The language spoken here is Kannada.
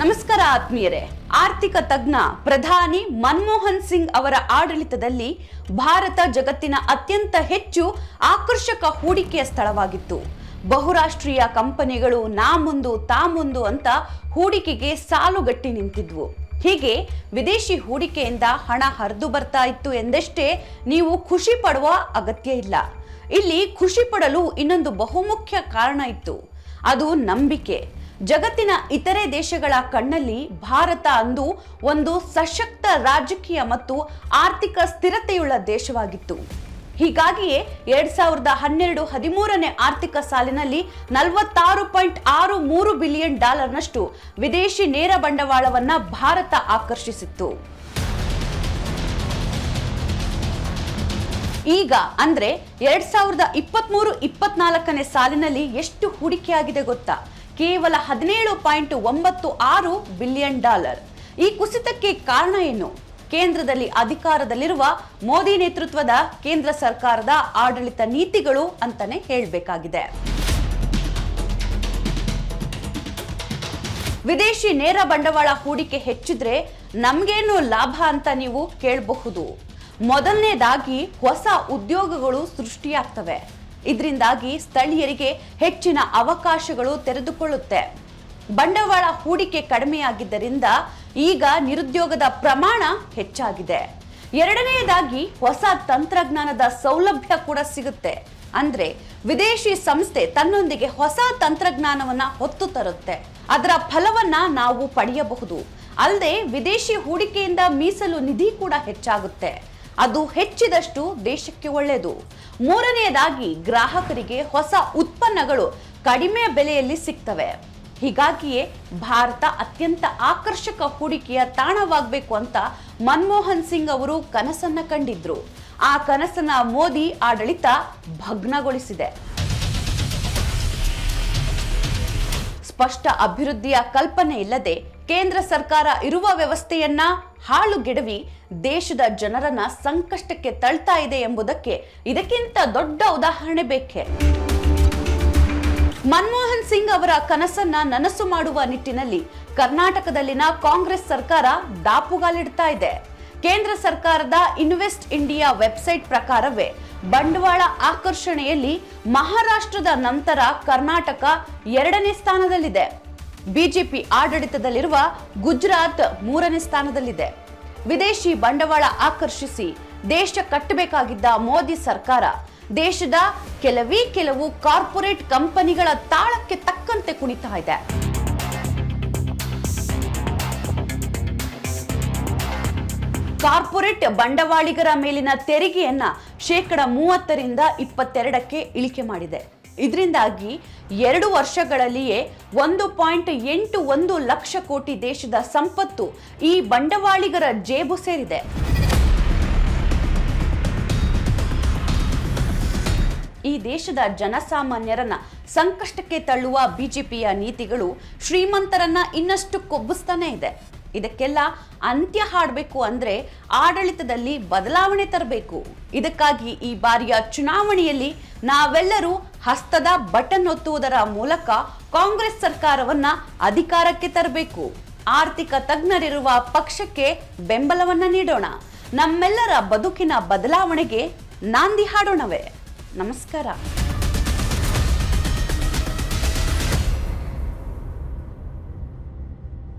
ನಮಸ್ಕಾರ ಆತ್ಮೀಯರೇ. ಆರ್ಥಿಕ ತಜ್ಞ ಪ್ರಧಾನಿ ಮನಮೋಹನ್ ಸಿಂಗ್ ಅವರ ಆಡಳಿತದಲ್ಲಿ ಭಾರತ ಜಗತ್ತಿನ ಅತ್ಯಂತ ಹೆಚ್ಚು ಆಕರ್ಷಕ ಹೂಡಿಕೆಯ ಸ್ಥಳವಾಗಿತ್ತು. ಬಹುರಾಷ್ಟ್ರೀಯ ಕಂಪನಿಗಳು ನಾ ಮುಂದು ತಾ ಮುಂದು ಅಂತ ಹೂಡಿಕೆಗೆ ಸಾಲುಗಟ್ಟಿ ನಿಂತಿದ್ವು. ಹೀಗೆ ವಿದೇಶಿ ಹೂಡಿಕೆಯಿಂದ ಹಣ ಹರಿದು ಬರ್ತಾ ಇತ್ತು ಎಂದಷ್ಟೇ ನೀವು ಖುಷಿ ಪಡುವ ಅಗತ್ಯ ಇಲ್ಲ. ಇಲ್ಲಿ ಖುಷಿ ಪಡಲು ಇನ್ನೊಂದು ಬಹುಮುಖ್ಯ ಕಾರಣ ಇತ್ತು. ಅದು ನಂಬಿಕೆ. ಜಗತ್ತಿನ ಇತರೆ ದೇಶಗಳ ಕಣ್ಣಲ್ಲಿ ಭಾರತ ಅಂದು ಒಂದು ಸಶಕ್ತ ರಾಜಕೀಯ ಮತ್ತು ಆರ್ಥಿಕ ಸ್ಥಿರತೆಯುಳ್ಳ ದೇಶವಾಗಿತ್ತು. ಹೀಗಾಗಿಯೇ ಎರಡ್ ಸಾವಿರದ ಹನ್ನೆರಡು ಹದಿಮೂರನೇ ಆರ್ಥಿಕ ಸಾಲಿನಲ್ಲಿ ನಲವತ್ತಾರು ಪಾಯಿಂಟ್ ಆರು ಮೂರು ಬಿಲಿಯನ್ ಡಾಲರ್ನಷ್ಟು ವಿದೇಶಿ ನೇರ ಬಂಡವಾಳವನ್ನು ಭಾರತ ಆಕರ್ಷಿಸಿತ್ತು. ಈಗ ಅಂದ್ರೆ ಎರಡ್ ಸಾವಿರದ ಇಪ್ಪತ್ಮೂರು ಇಪ್ಪತ್ನಾಲ್ಕನೇ ಸಾಲಿನಲ್ಲಿ ಎಷ್ಟು ಹೂಡಿಕೆಯಾಗಿದೆ ಗೊತ್ತಾ? ಕೇವಲ ಹದಿನೇಳು ಪಾಯಿಂಟ್ ಒಂಬತ್ತು ಆರು ಬಿಲಿಯನ್ ಡಾಲರ್. ಈ ಕುಸಿತಕ್ಕೆ ಕಾರಣ ಏನು? ಕೇಂದ್ರದಲ್ಲಿ ಅಧಿಕಾರದಲ್ಲಿರುವ ಮೋದಿ ನೇತೃತ್ವದ ಕೇಂದ್ರ ಸರ್ಕಾರದ ಆಡಳಿತ ನೀತಿಗಳು ಅಂತಾನೆ ಹೇಳಬೇಕಾಗಿದೆ. ವಿದೇಶಿ ನೇರ ಬಂಡವಾಳ ಹೂಡಿಕೆ ಹೆಚ್ಚಿದ್ರೆ ನಮಗೇನು ಲಾಭ ಅಂತ ನೀವು ಕೇಳಬಹುದು. ಮೊದಲನೇದಾಗಿ ಹೊಸ ಉದ್ಯೋಗಗಳು ಸೃಷ್ಟಿಯಾಗ್ತವೆ. ಇದರಿಂದಾಗಿ ಸ್ಥಳೀಯರಿಗೆ ಹೆಚ್ಚಿನ ಅವಕಾಶಗಳು ತೆರೆದುಕೊಳ್ಳುತ್ತೆ. ಬಂಡವಾಳ ಹೂಡಿಕೆ ಕಡಿಮೆಯಾಗಿದ್ದರಿಂದ ಈಗ ನಿರುದ್ಯೋಗದ ಪ್ರಮಾಣ ಹೆಚ್ಚಾಗಿದೆ. ಎರಡನೆಯದಾಗಿ ಹೊಸ ತಂತ್ರಜ್ಞಾನದ ಸೌಲಭ್ಯ ಕೂಡ ಸಿಗುತ್ತೆ. ಅಂದ್ರೆ ವಿದೇಶಿ ಸಂಸ್ಥೆ ತನ್ನೊಂದಿಗೆ ಹೊಸ ತಂತ್ರಜ್ಞಾನವನ್ನ ಹೊತ್ತು ತರುತ್ತೆ. ಅದರ ಫಲವನ್ನ ನಾವು ಪಡೆಯಬಹುದು. ಅಲ್ಲದೆ ವಿದೇಶಿ ಹೂಡಿಕೆಯಿಂದ ಮೀಸಲು ನಿಧಿ ಕೂಡ ಹೆಚ್ಚಾಗುತ್ತೆ. ಅದು ಹೆಚ್ಚಿದಷ್ಟು ದೇಶಕ್ಕೆ ಒಳ್ಳೆಯದು. ಮೂರನೆಯದಾಗಿ ಗ್ರಾಹಕರಿಗೆ ಹೊಸ ಉತ್ಪನ್ನಗಳು ಕಡಿಮೆ ಬೆಲೆಯಲ್ಲಿ ಸಿಗ್ತವೆ. ಹೀಗಾಗಿಯೇ ಭಾರತ ಅತ್ಯಂತ ಆಕರ್ಷಕ ಹೂಡಿಕೆಯ ತಾಣವಾಗಬೇಕು ಅಂತ ಮನಮೋಹನ್ ಸಿಂಗ್ ಅವರು ಕನಸನ್ನ ಕಂಡಿದ್ರು. ಆ ಕನಸನ್ನ ಮೋದಿ ಆಡಳಿತ ಭಗ್ನಗೊಳಿಸಿದೆ. ಸ್ಪಷ್ಟ ಅಭಿವೃದ್ಧಿಯ ಕಲ್ಪನೆ ಇಲ್ಲದೆ ಕೇಂದ್ರ ಸರ್ಕಾರ ಇರುವ ವ್ಯವಸ್ಥೆಯನ್ನ ಹಾಳುಗೆಡವಿ ದೇಶದ ಜನರನ್ನ ಸಂಕಷ್ಟಕ್ಕೆ ತಳ್ತಾ ಇದೆ ಎಂಬುದಕ್ಕೆ ಇದಕ್ಕಿಂತ ದೊಡ್ಡ ಉದಾಹರಣೆ ಬೇಕೆ. ಮನಮೋಹನ್ ಸಿಂಗ್ ಅವರ ಕನಸನ್ನ ನನಸು ಮಾಡುವ ನಿಟ್ಟಿನಲ್ಲಿ ಕರ್ನಾಟಕದಲ್ಲಿನ ಕಾಂಗ್ರೆಸ್ ಸರ್ಕಾರ ದಾಪುಗಾಲಿಡ್ತಾ ಇದೆ. ಕೇಂದ್ರ ಸರ್ಕಾರದ ಇನ್ವೆಸ್ಟ್ ಇಂಡಿಯಾ ವೆಬ್ಸೈಟ್ ಪ್ರಕಾರವೇ ಬಂಡವಾಳ ಆಕರ್ಷಣೆಯಲ್ಲಿ ಮಹಾರಾಷ್ಟ್ರದ ನಂತರ ಕರ್ನಾಟಕ ಎರಡನೇ ಸ್ಥಾನದಲ್ಲಿದೆ. ಬಿಜೆಪಿ ಆಡಳಿತದಲ್ಲಿರುವ ಗುಜರಾತ್ ಮೂರನೇ ಸ್ಥಾನದಲ್ಲಿದೆ. ವಿದೇಶಿ ಬಂಡವಾಳ ಆಕರ್ಷಿಸಿ ದೇಶ ಕಟ್ಟಬೇಕಾಗಿದ್ದ ಮೋದಿ ಸರ್ಕಾರ ದೇಶದ ಕೆಲವೇ ಕೆಲವು ಕಾರ್ಪೊರೇಟ್ ಕಂಪನಿಗಳ ತಾಳಕ್ಕೆ ತಕ್ಕಂತೆ ಕುಣಿತಾ ಇದೆ. ಕಾರ್ಪೊರೇಟ್ ಬಂಡವಾಳಿಗರ ಮೇಲಿನ ತೆರಿಗೆಯನ್ನ ಶೇಕಡ ಮೂವತ್ತರಿಂದ ಇಪ್ಪತ್ತೆರಡಕ್ಕೆ ಇಳಿಕೆ ಮಾಡಿದೆ. ಇದರಿಂದಾಗಿ ಎರಡು ವರ್ಷಗಳಲ್ಲಿಯೇ ಒಂದು ಪಾಯಿಂಟ್ ಎಂಟು ಒಂದು ಲಕ್ಷ ಕೋಟಿ ದೇಶದ ಸಂಪತ್ತು ಈ ಬಂಡವಾಳಿಗರ ಜೇಬು ಸೇರಿದೆ. ಈ ದೇಶದ ಜನಸಾಮಾನ್ಯರನ್ನ ಸಂಕಷ್ಟಕ್ಕೆ ತಳ್ಳುವ ಬಿಜೆಪಿಯ ನೀತಿಗಳು ಶ್ರೀಮಂತರನ್ನ ಇನ್ನಷ್ಟು ಕೊಬ್ಬಿಸ್ತಾನೆ ಇದೆ. ಇದಕ್ಕೆಲ್ಲ ಅಂತ್ಯ ಹಾಡಬೇಕು ಅಂದ್ರೆ ಆಡಳಿತದಲ್ಲಿ ಬದಲಾವಣೆ ತರಬೇಕು. ಇದಕ್ಕಾಗಿ ಈ ಬಾರಿಯ ಚುನಾವಣೆಯಲ್ಲಿ ನಾವೆಲ್ಲರೂ ಹಸ್ತದ ಬಟನ್ ಒತ್ತುವುದರ ಮೂಲಕ ಕಾಂಗ್ರೆಸ್ ಸರ್ಕಾರವನ್ನ ಅಧಿಕಾರಕ್ಕೆ ತರಬೇಕು. ಆರ್ಥಿಕ ತಜ್ಞರಿರುವ ಪಕ್ಷಕ್ಕೆ ಬೆಂಬಲವನ್ನ ನೀಡೋಣ. ನಮ್ಮೆಲ್ಲರ ಬದುಕಿನ ಬದಲಾವಣೆಗೆ ನಾಂದಿ ಹಾಡೋಣವೇ. ನಮಸ್ಕಾರ.